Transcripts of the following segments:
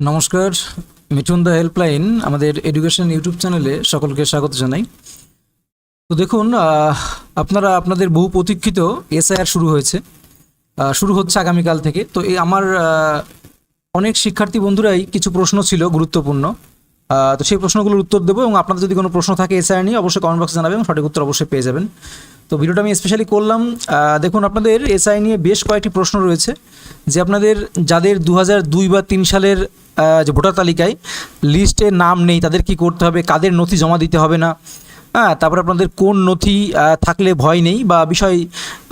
নমস্কার, Mithun the helpline, আমাদের education YouTube চ্যানেলে সকলকে স্বাগত জানাই। তো দেখুন আপনারা, আপনাদের বহু প্রতীক্ষিত এসআইআর শুরু হয়েছে। শুরু হচ্ছে আগামীকাল থেকে। তো এই আমার অনেক শিক্ষার্থী বন্ধুরাই কিছু প্রশ্ন ছিল গুরুত্বপূর্ণ। তো সেই প্রশ্নগুলোর উত্তর দেবো এবং আপনাদের যদি কোনো প্রশ্ন থাকে এসআইআর নিয়ে, অবশ্যই কমেন্ট বক্সে জানাবেন সঠিক উত্তর অবশ্যই পেয়ে যাবেন। তো ভিডিওটা আমি স্পেশালি করলাম। দেখুন, আপনাদের এসআই নিয়ে বেশ কয়েকটি প্রশ্ন রয়েছে। যে আপনাদের, যাদের দু বা তিন সালের যে ভোটার তালিকায় লিস্টে নাম নেই, তাদের কি করতে হবে, কাদের নথি জমা দিতে হবে না? হ্যাঁ তারপরে আপনাদের কোন নথি থাকলে ভয় নেই বা বিষয়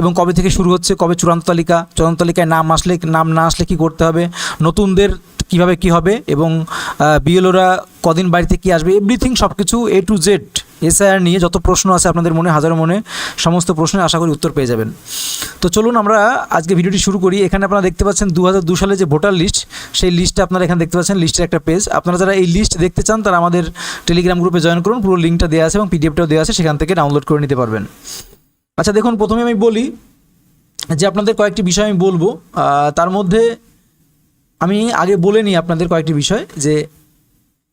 এবং কবে থেকে শুরু হচ্ছে, কবে চূড়ান্ত তালিকা, চূড়ান্ত তালিকায় নাম আসলে, নাম না আসলে কী করতে হবে, নতুনদের কীভাবে কি হবে এবং বিএলওরা কদিন বাড়িতে কি আসবে এভরিথিং সব কিছু এ টু জেড এসআইআর নিয়ে যত প্রশ্ন আছে আপনাদের মনে, হাজারো মনে, সমস্ত প্রশ্নের আশা করি উত্তর পেয়ে যাবেন। তো চলুন আমরা আজকে ভিডিওটি শুরু করি। এখানে আপনারা দেখতে পাচ্ছেন দু সালে যে ভোটার লিস্ট, সেই লিস্টটা আপনারা এখানে দেখতে পাচ্ছেন, লিস্টের একটা পেজ। আপনারা যারা এই লিস্ট দেখতে চান, তারা আমাদের টেলিগ্রাম গ্রুপে জয়েন করুন। পুরো লিঙ্কটা দেওয়া আছে এবং পিডিএফটাও দেওয়া আছে, সেখান থেকে ডাউনলোড করে নিতে পারবেন। আচ্ছা দেখুন, প্রথমে আমি বলি যে আপনাদের কয়েকটি বিষয় আমি বলব। তার মধ্যে আমি আগে বলে নিই আপনাদের কয়েকটি বিষয় যে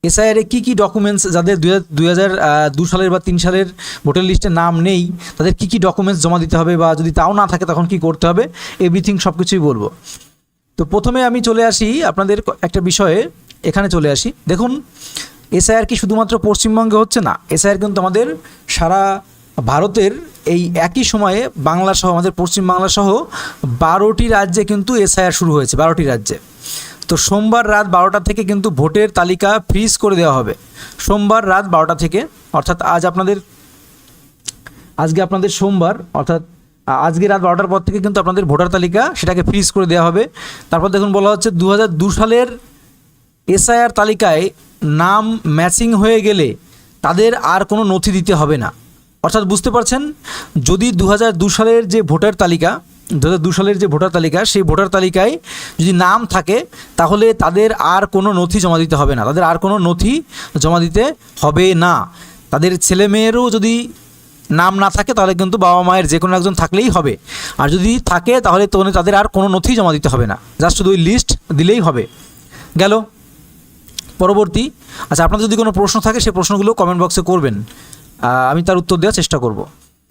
এসআইআর এ কী কী ডকুমেন্টস যাদের দুই হাজার দু সালের বা তিন সালের ভোটার লিস্টে নাম নেই, তাদের কী কী ডকুমেন্টস জমা দিতে হবে বা যদি তাও না থাকে তখন কি করতে হবে? এভরিথিং সব কিছুই বলব। তো প্রথমে আমি চলে আসি আপনাদের একটা বিষয়ে, এখানে চলে আসি। দেখুন এসআইআর কি শুধুমাত্র পশ্চিমবঙ্গে হচ্ছে না এসআইআর কিন্তু আমাদের সারা ভারতের এই একই সময়ে বাংলা সহ আমাদের পশ্চিমবাংলা সহ বারোটি রাজ্যে কিন্তু এসআইআর শুরু হয়েছে, বারোটি রাজ্যে। তো সোমবার রাত বারোটা থেকে কিন্তু ভোটের তালিকা ফ্রিজ করে দেওয়া হবে। সোমবার রাত বারোটা থেকে, অর্থাৎ আজ আপনাদের, আজকে আপনাদের সোমবার, অর্থাৎ আজকে রাত বারোটার পর থেকে কিন্তু আপনাদের ভোটার তালিকা সেটাকে ফ্রিজ করে দেওয়া হবে। তারপর দেখুন বলা হচ্ছে দু সালের এসআইআর তালিকায় নাম ম্যাচিং হয়ে গেলে তাদের আর কোনো নথি দিতে হবে না। অর্থাৎ বুঝতে পারছেন, যদি দু সালের যে ভোটার তালিকা দু হাজার দু সালের যে ভোটার তালিকা, সেই ভোটার তালিকায় যদি নাম থাকে, তাহলে তাদের আর কোনো নথি জমা দিতে হবে না। তাদের আর কোনো নথি জমা দিতে হবে না। তাদের ছেলে মেয়েরও যদি নাম না থাকে, তাহলে কিন্তু বাবা মায়ের যে কোনো একজন থাকলেই হবে। আর যদি থাকে, তাহলে তো তাদের আর কোনো নথি জমা দিতে হবে না। জাস্ট শুধু ওই লিস্ট দিলেই হবে। গেল। পরবর্তী। আচ্ছা আপনাদের যদি কোনো প্রশ্ন থাকে, সেই প্রশ্নগুলো কমেন্ট বক্সে করবেন। আমি তার উত্তর দেওয়ার চেষ্টা করব।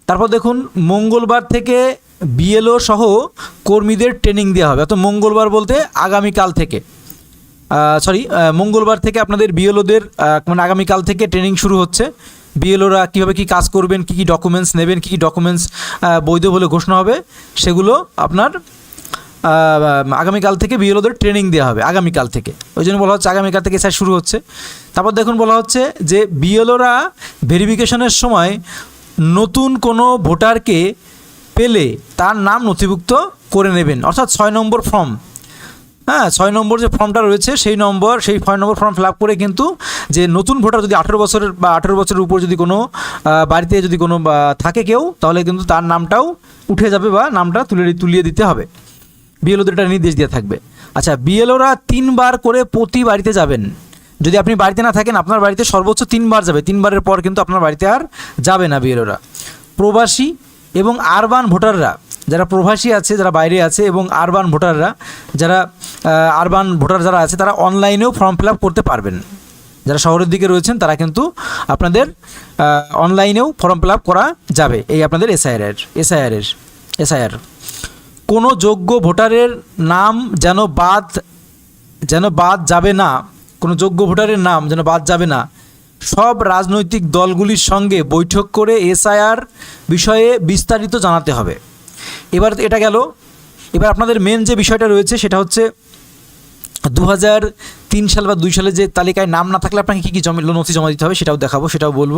তারপর দেখুন, মঙ্গলবার থেকে বিএলও সহ কর্মীদের ট্রেনিং দেওয়া হবে। অর্থাৎ মঙ্গলবার বলতে আগামীকাল থেকে। সরি মঙ্গলবার থেকে আপনাদের বিএলওদের মানে আগামীকাল থেকে ট্রেনিং শুরু হচ্ছে। বিএলওরা কীভাবে কী কাজ করবেন, কী কী ডকুমেন্টস নেবেন, কী কী ডকুমেন্টস বৈধ বলে ঘোষণা হবে, সেগুলো আপনার আগামীকাল থেকে বিএলওদের ট্রেনিং দেওয়া হবে, আগামীকাল থেকে। ওই জন্য বলা হচ্ছে আগামীকাল থেকে স্যার শুরু হচ্ছে। তারপর দেখুন বলা হচ্ছে যে বিএলওরা ভেরিফিকেশনের সময় নতুন কোনো ভোটারকে পেলে তার নাম নথিভুক্ত করে নেবেন। অর্থাৎ ছয় নম্বর ফর্ম। হ্যাঁ ছয় নম্বর যে ফর্মটা রয়েছে, সেই নম্বর, সেই ছয় নম্বর ফর্ম ফিল আপ করে কিন্তু যে নতুন ভোটার যদি আঠেরো বছরের বা আঠেরো বছরের উপর যদি কোনো বাড়িতে যদি কোনো থাকে কেউ, তাহলে কিন্তু তার নামটাও উঠে যাবে বা নামটা তুলে তুলিয়ে দিতে হবে। বিএলওদের একটা নির্দেশ দিয়ে থাকবে। আচ্ছা বিএলওরা তিনবার করে প্রতি বাড়িতে যাবেন। যদি আপনি বাড়িতে না থাকেন, আপনার বাড়িতে সর্বোচ্চ তিনবার যাবে। তিনবারের পর কিন্তু আপনার বাড়িতে আর যাবে না বিএলওরা। প্রবাসী এবং আরবান ভোটাররা, যারা প্রবাসী আছে, যারা বাইরে আছে এবং আরবান ভোটাররা, যারা আরবান ভোটার যারা আছে, তারা অনলাইনেও ফর্ম ফিল করতে পারবেন। যারা শহরের দিকে রয়েছেন, তারা কিন্তু আপনাদের অনলাইনেও ফর্ম ফিল করা যাবে। এই আপনাদের এসআইআর এসআইআরের এসআইআর। কোনো যোগ্য ভোটারের নাম যেন বাদ যেন বাদ যাবে না, কোনো যোগ্য ভোটারের নাম যেন বাদ যাবে না সব রাজনৈতিক দলগুলির সঙ্গে বৈঠক করে এসআইআর বিষয়ে বিস্তারিত জানাতে হবে। এবার এটা গেল। এবার আপনাদের মেন যে বিষয়টা রয়েছে সেটা হচ্ছে দু তিন সাল বা দুই সালে যে তালিকায় নাম না থাকলে আপনাকে কী কী জমা নথি জমা দিতে হবে সেটাও দেখাবো, সেটাও বলব।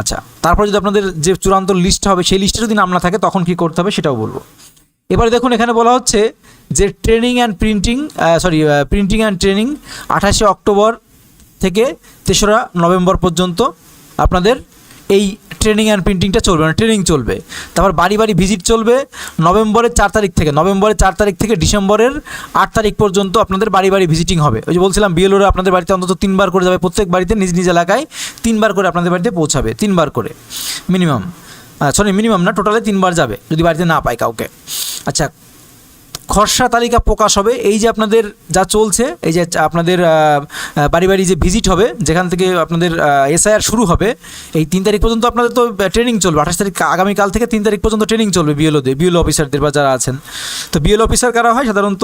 আচ্ছা তারপর যদি আপনাদের যে চূড়ান্ত লিস্ট হবে সেই লিস্টে যদি নাম না থাকে তখন কী করতে হবে সেটাও বলব। এবারে দেখুন, এখানে বলা হচ্ছে যে training and printing sorry printing and training আঠাশে অক্টোবর থেকে তেসরা নভেম্বর পর্যন্ত আপনাদের এই ট্রেনিং অ্যান্ড প্রিন্টিংটা চলবে মানে ট্রেনিং চলবে। তারপর বাড়ি বাড়ি ভিজিট চলবে, নভেম্বরের চার তারিখ থেকে, নভেম্বরের চার তারিখ থেকে ডিসেম্বরের আট তারিখ পর্যন্ত আপনাদের বাড়ি বাড়ি ভিজিটিং হবে। ওই যে বলছিলাম বিএলওরা আপনাদের বাড়িতে অন্তত তিনবার করে যাবে, প্রত্যেক বাড়িতে নিজ নিজ এলাকায় তিনবার করে আপনাদের বাড়িতে পৌঁছাবে, তিনবার করে মিনিমাম সরি মিনিমাম না টোটালে তিনবার যাবে, যদি বাড়িতে না পায় কাউকে। আচ্ছা খসড়া তালিকা প্রকাশ হবে। এই যে আপনাদের যা চলছে, এই যে আপনাদের বাড়ি বাড়ি যে ভিজিট হবে, যেখান থেকে আপনাদের এসআইআর শুরু হবে, এই তিন তারিখ পর্যন্ত আপনাদের তো ট্রেনিং চলবে। আঠাশ তারিখ আগামীকাল থেকে তিন তারিখ পর্যন্ত ট্রেনিং চলবে বিএলওদের বিএলও অফিসারদের বা যারা আছেন। তো বিএলও অফিসার কারা হয়? সাধারণত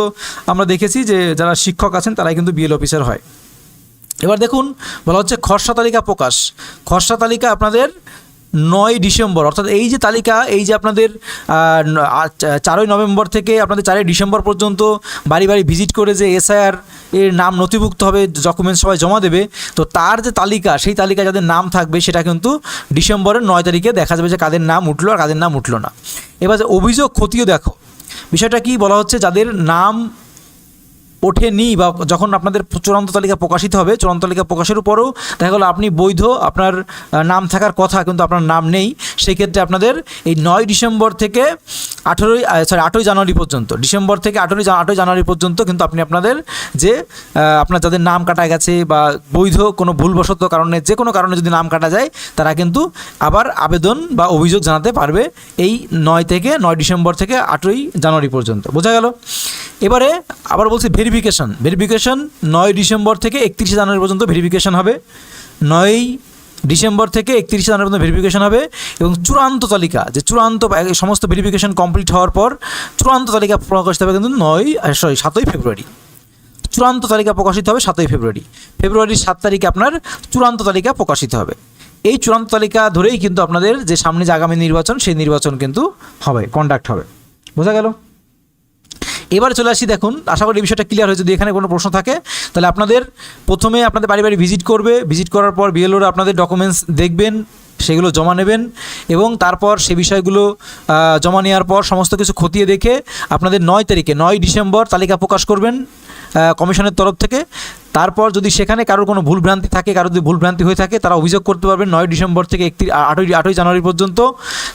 আমরা দেখেছি যে যারা শিক্ষক আছেন, তারাই কিন্তু বিএল অফিসার হয়। এবার দেখুন, বলা হচ্ছে খসড়া তালিকা প্রকাশ। খসড়া তালিকা আপনাদের নয় ডিসেম্বর, অর্থাৎ এই যে তালিকা, এই যে আপনাদের চারই নভেম্বর থেকে আপনাদের চারই ডিসেম্বর পর্যন্ত বাড়ি বাড়ি ভিজিট করে যে এসআইআর এর নাম নথিভুক্ত হবে ডকুমেন্টস সবাই জমা দেবে, তো তার যে তালিকা, সেই তালিকা যাদের নাম থাকবে, সেটা কিন্তু ডিসেম্বরের নয় তারিখে দেখা যাবে যে কাদের নাম উঠল আর কাদের নাম উঠল না। এবার অভিযোগ ক্ষতিও দেখো, বিষয়টা কি বলা হচ্ছে, যাদের নাম ওঠেনি বা যখন আপনাদের চূড়ান্ত তালিকা প্রকাশিত হবে, চূড়ান্ত তালিকা প্রকাশের উপরও দেখা গেলো আপনি বৈধ, আপনার নাম থাকার কথা কিন্তু আপনার নাম নেই। সেই ক্ষেত্রে আপনাদের এই নয় ডিসেম্বর থেকে আঠেরোই সরি আটই জানুয়ারি পর্যন্ত, ডিসেম্বর থেকে আঠেরোই আটই জানুয়ারি পর্যন্ত কিন্তু আপনি আপনাদের যে আপনার যাদের নাম কাটা গেছে বা বৈধ কোনো ভুলবশত কারণে, যে কোনো কারণে যদি নাম কাটা যায়, তারা কিন্তু আবার আবেদন বা অভিযোগ জানাতে পারবে এই নয় থেকে, নয় ডিসেম্বর থেকে আটই জানুয়ারি পর্যন্ত। বোঝা গেল? এবারে আবার বলছি ভেরিফিকেশন ভেরিফিকেশন নয় ডিসেম্বর থেকে একত্রিশে জানুয়ারি পর্যন্ত ভেরিফিকেশন হবে। নয়ই ডিসেম্বর থেকে একত্রিশে জানুয়ারি পর্যন্ত ভেরিফিকেশন হবে এবং চূড়ান্ত তালিকা, যে চূড়ান্ত সমস্ত ভেরিফিকেশন কমপ্লিট হওয়ার পর চূড়ান্ত তালিকা প্রকাশিত হবে কিন্তু নয় সরি সাতই ফেব্রুয়ারি। চূড়ান্ত তালিকা প্রকাশিত হবে সাতই ফেব্রুয়ারি। ফেব্রুয়ারির সাত তারিখে আপনার চূড়ান্ত তালিকা প্রকাশিত হবে। এই চূড়ান্ত তালিকা ধরেই কিন্তু আপনাদের যে সামনে যে আগামী নির্বাচন, সেই নির্বাচন কিন্তু হবে কন্ডাক্ট হবে। বোঝা গেল? এবার চলে আসি দেখুন, আশা করি এই বিষয়টা ক্লিয়ার হয়েছে, যদি এখানে কোনো প্রশ্ন থাকে, তাহলে আপনাদের প্রথমে আপনাদের বাড়ি বাড়ি ভিজিট করবে ভিজিট করার পর বিএলওরা আপনাদের ডকুমেন্টস দেখবেন, সেগুলো জমা নেবেন, এবং তারপর সে বিষয়গুলো জমা নেওয়ার পর সমস্ত কিছু খতিয়ে দেখে আপনাদের নয় তারিখে, নয় ডিসেম্বর তালিকা প্রকাশ করবেন কমিশনের তরফ থেকে। তারপর যদি সেখানে কারোর কোনো ভুলভ্রান্তি থাকে, কারোর যদি ভুলভ্রান্তি হয়ে থাকে, তারা অভিযোগ করতে পারবেন নয় ডিসেম্বর থেকে একত্রিশ আটই আটই জানুয়ারি পর্যন্ত।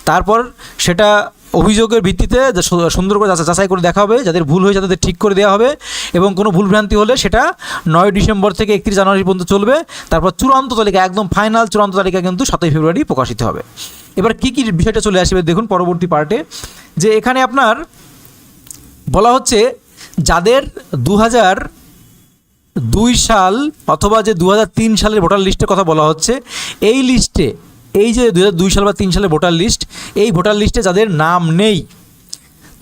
তারপর সেটা অভিযোগের ভিত্তিতে সুন্দর করে যাচা- যাচাই করে দেখা হবে, যাদের ভুল হয়েছে তাদের ঠিক করে দেওয়া হবে এবং কোনো ভুলভ্রান্তি হলে সেটা নয় ডিসেম্বর থেকে একত্রিশ জানুয়ারি পর্যন্ত চলবে। তারপর চূড়ান্ত তালিকা, একদম ফাইনাল চূড়ান্ত তালিকা কিন্তু সাতই ফেব্রুয়ারি প্রকাশিত হবে। এবার কী কী বিষয়টা চলে আসবে দেখুন পরবর্তী পার্টে। যে এখানে আপনার বলা হচ্ছে, যাদের দু হাজার দুই সাল অথবা যে দু সালের ভোটার লিস্টের কথা বলা হচ্ছে, এই লিস্টে, এই যে দু সাল বা তিন সালের ভোটার লিস্ট এই ভোটার লিস্টে যাদের নাম নেই,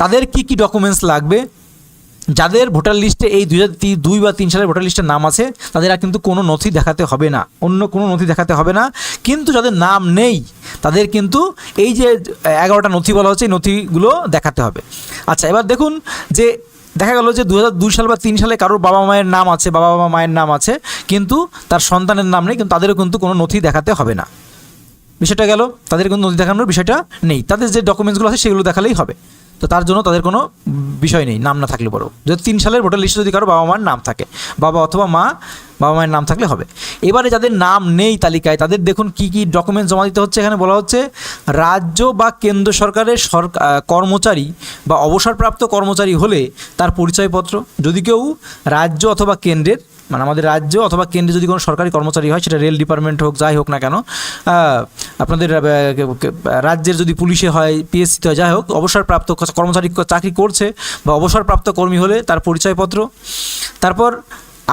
তাদের কি কি ডকুমেন্টস লাগবে? যাদের ভোটার লিস্টে এই দুই হাজার দুই বা তিন সালের ভোটার লিস্টের নাম আছে, তাদের আর কিন্তু কোনো নথি দেখাতে হবে না। অন্য কোনো নথি দেখাতে হবে না। কিন্তু যাদের নাম নেই, তাদের কিন্তু এই যে এগারোটা নথি বলা হচ্ছে, এই নথিগুলো দেখাতে হবে। আচ্ছা এবার দেখুন যে দেখা গেল যে দু সাল বা তিন সালে কারোর বাবা মায়ের নাম আছে বাবা মায়ের নাম আছে, কিন্তু তার সন্তানের নাম নেই, কিন্তু তাদেরও কিন্তু কোনো নথি দেখাতে হবে না। বিষয়টা গেল, তাদের কোনো নথি দেখানোর বিষয়টা নেই। তাদের যে ডকুমেন্টসগুলো আছে সেগুলো দেখালেই হবে। তো তার জন্য তাদের কোনো বিষয় নেই, নাম না থাকলে বড়। যদি তিন সালের ভোটার লিস্টে যদি কারও বাবা মার নাম থাকে, বাবা অথবা মা, বাবা মায়ের নাম থাকলে হবে। এবারে যাদের নাম নেই তালিকায়, তাদের দেখুন কি কি ডকুমেন্টস জমা দিতে হচ্ছে। এখানে বলা হচ্ছে, রাজ্য বা কেন্দ্র সরকারের সরকার কর্মচারী বা অবসরপ্রাপ্ত কর্মচারী হলে তার পরিচয়পত্র। যদি কেউ রাজ্য অথবা কেন্দ্রের মানে আমাদের রাজ্য অথবা কেন্দ্রে যদি কোনো সরকারি কর্মচারী হয়, সেটা রেল ডিপার্টমেন্ট হোক, যাই হোক না কেন আপনাদের রাজ্যের যদি পুলিশে হয় পিএসসিতে হয়, যাই হোক, অবসরপ্রাপ্ত কর্মচারী চাকরি করছে বা অবসরপ্রাপ্ত কর্মী হলে তার পরিচয়পত্র। তারপর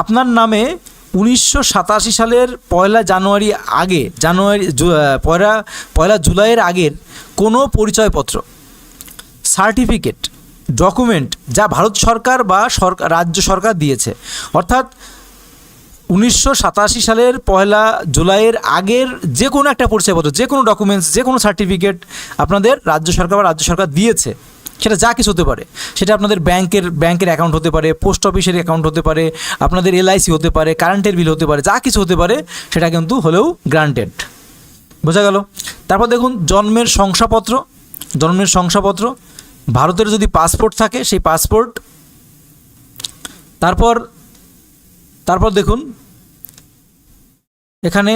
আপনার নামে উনিশশো সাতাশি সালের পয়লা জানুয়ারি আগে, জানুয়ারি পয়লা পয়লা জুলাইয়ের আগের কোনো পরিচয়পত্র, সার্টিফিকেট, ডকুমেন্ট যা ভারত সরকার বা সরকার রাজ্য সরকার দিয়েছে, অর্থাৎ উনিশশো সাতাশি সালের পয়লা জুলাইয়ের আগের যে কোনো একটা পরিচয়পত্র, যে কোনো ডকুমেন্টস যে কোনো সার্টিফিকেট আপনাদের রাজ্য সরকার বা রাজ্য সরকার দিয়েছে, সেটা যা কিছু হতে পারে। সেটা আপনাদের ব্যাংকের ব্যাংকের অ্যাকাউন্ট হতে পারে পোস্ট অফিসের অ্যাকাউন্ট হতে পারে, আপনাদের এলআইসি হতে পারে কারেন্টের বিল হতে পারে, যা কিছু হতে পারে, সেটা কিন্তু হলেও গ্রান্টেড বোঝা গেল? তারপর দেখুন, জন্মের শংসাপত্র জন্মের শংসাপত্র, ভারতের যদি পাসপোর্ট থাকে, সেই পাসপোর্ট তারপর তারপর দেখুন, এখানে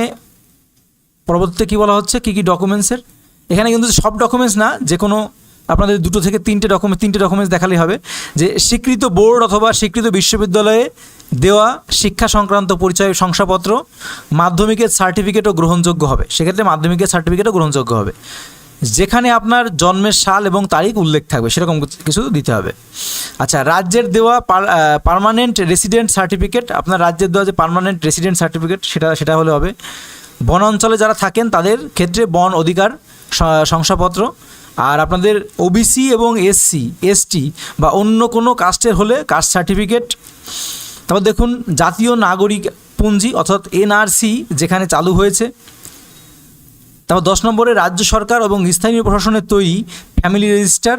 পরবর্তীতে কী বলা হচ্ছে? কী কী ডকুমেন্টসের এখানে কিন্তু সব ডকুমেন্টস না যে কোনো আপনাদের দুটো থেকে তিনটে ডকুমেন্ট তিনটে ডকুমেন্টস দেখালেই হবে। যে স্বীকৃত বোর্ড অথবা স্বীকৃত বিশ্ববিদ্যালয়ে দেওয়া শিক্ষা সংক্রান্ত পরিচয় শংসাপত্র মাধ্যমিকের সার্টিফিকেটও গ্রহণযোগ্য হবে। সেক্ষেত্রে মাধ্যমিকের সার্টিফিকেটও গ্রহণযোগ্য হবে। যেখানে আপনার জন্মের সাল এবং তারিখ উল্লেখ থাকবে, সেরকম কিছু দিতে হবে। আচ্ছা রাজ্যের দেওয়া পার্মানেন্ট রেসিডেন্ট সার্টিফিকেট আপনার রাজ্যের দেওয়া যে পার্মানেন্ট রেসিডেন্ট সার্টিফিকেট সেটা সেটা হলে হবে। বন অঞ্চলে যারা থাকেন, তাদের ক্ষেত্রে বন অধিকার শংসাপত্র। আর আপনাদের ওবিসি এবং এসসি এসটি বা অন্য কোনো কাস্টের হলে কাস্ট সার্টিফিকেট। তারপর দেখুন, জাতীয় নাগরিক পুঞ্জি অর্থাৎ এনআরসি যেখানে চালু হয়েছে। তারপর দশ নম্বরে রাজ্য সরকার এবং স্থানীয় প্রশাসনের তৈরি ফ্যামিলি রেজিস্টার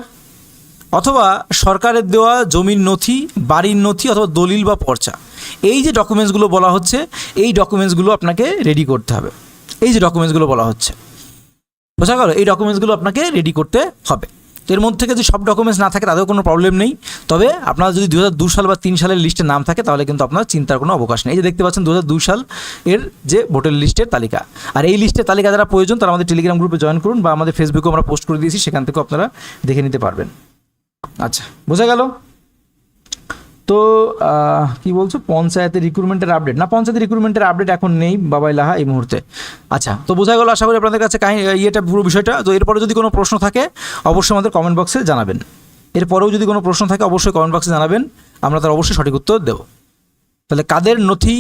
অথবা সরকারের দেওয়া জমির নথি, বাড়ির নথি অথবা দলিল বা পর্চা। এই যে ডকুমেন্টসগুলো বলা হচ্ছে, এই ডকুমেন্টসগুলো আপনাকে রেডি করতে হবে। এই যে ডকুমেন্টসগুলো বলা হচ্ছে। বোঝা গেল? এই ডকুমেন্টসগুলো আপনাকে রেডি করতে হবে। তো এর মধ্যে থেকে যদি সব ডকুমেন্টস না থাকে তাদের কোনো প্রবলেম নেই। তবে আপনারা যদি দু দু সাল বা তিন সালের লিস্টে নাম থাকে, তাহলে কিন্তু আপনার চিন্তার কোনো অবকাশ নেই। এই যে দেখতে পাচ্ছেন দু হাজার দুই সাল এর যে ভোটের লিস্টের তালিকা। আর এই লিস্টের তালিকা যারা প্রয়োজন, তারা আমাদের টেলিগ্রাম গ্রুপে জয়েন করুন বা আমাদের ফেসবুকে আমরা পোস্ট করে দিয়েছি, সেখান থেকেও আপনারা দেখে নিতে পারবেন। আচ্ছা বোঝা গেল? তো কি বলছো? পঞ্চায়েতের রিক্রুটমেন্টের আপডেট না, পঞ্চায়েতের রিক্রুটমেন্টের আপডেট এখন নেই, বাবাই লাহা, এই মুহূর্তে। আচ্ছা তো বোঝা গেল, আশা করি আপনাদের কাছে কাহিনী ইয়েটা পুরো বিষয়টা। তো এরপরে যদি কোনো প্রশ্ন থাকে, অবশ্যই আমাদের কমেন্ট বক্সে জানাবেন। এরপরেও যদি কোনো প্রশ্ন থাকে, অবশ্যই কমেন্ট বক্সে জানাবেন। আমরা তার অবশ্যই সঠিক উত্তর দেব। তাহলে কাদের নথি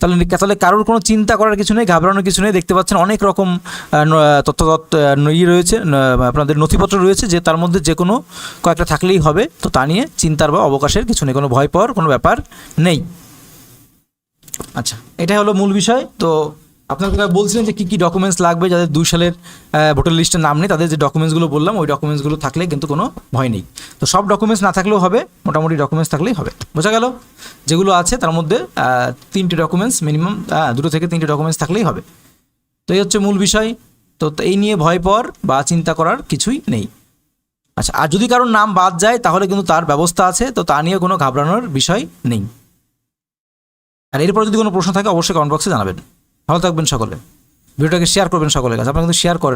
তাহলে তাহলে কারোর কোনো চিন্তা করার কিছু নেই, ঘাবড়ানোর কিছু নেই। দেখতে পাচ্ছেন অনেক রকম তথ্য ইয়ে রয়েছে আপনাদের নথিপত্র রয়েছে যে তার মধ্যে যে কোনো কয়েকটা থাকলেই হবে। তো তা নিয়ে চিন্তার বা অবকাশের কিছু নেই, কোনো ভয় পাওয়ার কোনো ব্যাপার নেই। আচ্ছা এটাই হলো মূল বিষয়। তো আপনারা বলছিলেন যে কী কী ডকুমেন্টস লাগবে, যাদের দুই সালের ভোটার লিস্টের নাম নেই, তাদের যে ডকুমেন্টসগুলো বললাম, ওই ডকুমেন্টসগুলো থাকলে কিন্তু কোনো ভয় নেই। তো সব ডকুমেন্টস না থাকলেও হবে, মোটামুটি ডকুমেন্টস থাকলেই হবে। বোঝা গেল? যেগুলো আছে, তার মধ্যে তিনটে ডকুমেন্টস মিনিমাম দুটো থেকে তিনটে ডকুমেন্টস থাকলেই হবে। তো এই হচ্ছে মূল বিষয়। তো এই নিয়ে ভয় পর বা চিন্তা করার কিছুই নেই। আচ্ছা আর যদি কারোর নাম বাদ যায়, তাহলে কিন্তু তার ব্যবস্থা আছে, তো তা নিয়ে কোনো ঘাবড়ানোর বিষয় নেই। আর এরপর যদি কোনো প্রশ্ন থাকে, অবশ্যই কমেন্ট বক্সে জানাবেন। ভালো থাকবেন সকলে। ভিডিওটাকে শেয়ার করবেন সকলের কাছে। আপনারা কিন্তু শেয়ার করেন।